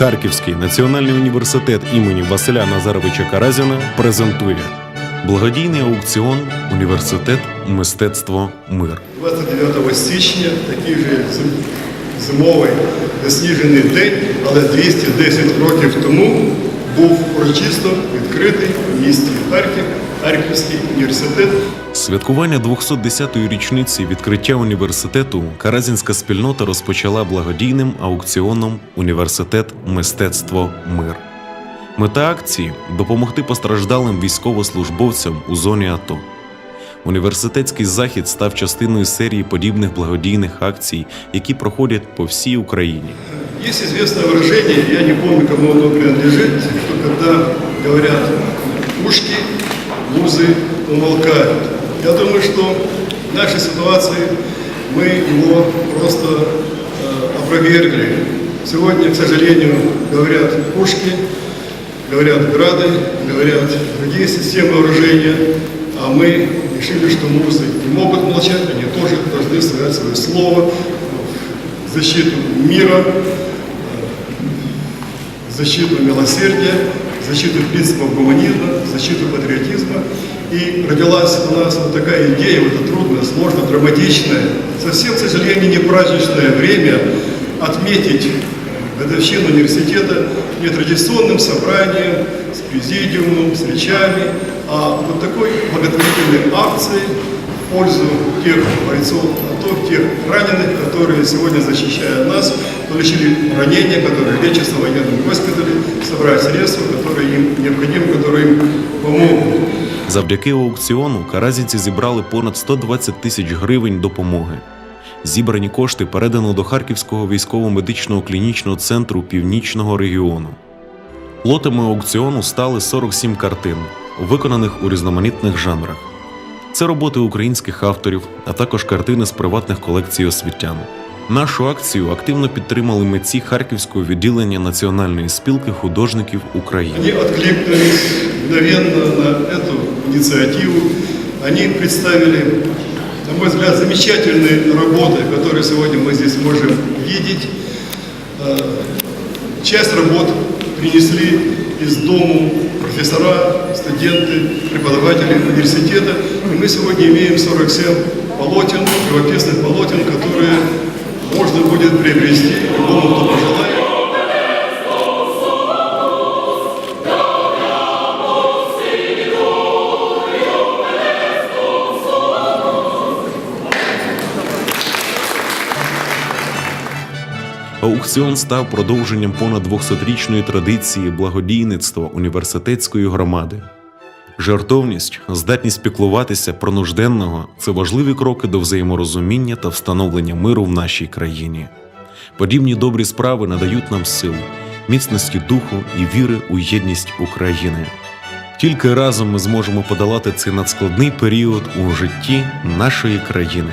Харківський національний університет імені Василя Назаровича Каразіна презентує благодійний аукціон Університет мистецтво Мир. 29 січня, такий же зимовий засніжений день, але 210 років тому був урочисто відкритий в місті Харків Харківський університет. Святкування 210-ї річниці відкриття університету Каразінська спільнота розпочала благодійним аукціоном Університет мистецтво Мир. Мета акції допомогти постраждалим військовослужбовцям у зоні АТО. Університетський захід став частиною серії подібних благодійних акцій, які проходять по всій Україні. Есть известное выражение, я не помню, кому оно принадлежит, что когда говорят пушки, музы умолкают. Я думаю, что в нашей ситуации мы его просто э, опровергли. Сегодня, к сожалению, говорят пушки, говорят грады, говорят другие системы вооружения, а мы решили, что музы не могут молчать, они тоже должны сказать свое слово в защиту мира, в защиту милосердия, защиту принципов гуманизма, защиту патриотизма. И родилась у нас вот такая идея в это трудное, сложно, драматичное, совсем, к сожалению, не праздничное время отметить годовщину университета не традиционным собранием, с президиумом, с речами, а вот такой благотворительной акцией в пользу тех бойцов, а то тех раненых, которые сегодня, защищая нас, получили ранения, которые лечатся в военном госпитале, собрать средства, которые им необходимы, которые им помогут. Завдяки аукціону каразінці зібрали понад 120 тисяч гривень допомоги. Зібрані кошти передано до Харківського військово-медичного клінічного центру північного регіону. Лотами аукціону стали 47 картин, виконаних у різноманітних жанрах. Це роботи українських авторів, а також картини з приватних колекцій освітян. Нашу акцію активно підтримали митці Харківського відділення Національної спілки художників України. Они откликнулись мгновенно на эту инициативу. Они представили, на мой взгляд, замечательные работы, которые сегодня мы здесь можем видеть. Э, Часть работ принесли из дому профессора, студенты, преподаватели университета. И мы сегодня имеем 47 полотен, живописных полотен, которые можно будет приобрести любому, кто пожелает. Аукціон став продовженням понад 200-річної традиції благодійництва університетської громади. Жартовність, здатність піклуватися про нужденного це важливі кроки до взаєморозуміння та встановлення миру в нашій країні. Подібні добрі справи надають нам сил, міцності духу і віри у єдність України. Тільки разом ми зможемо подолати цей надскладний період у житті нашої країни.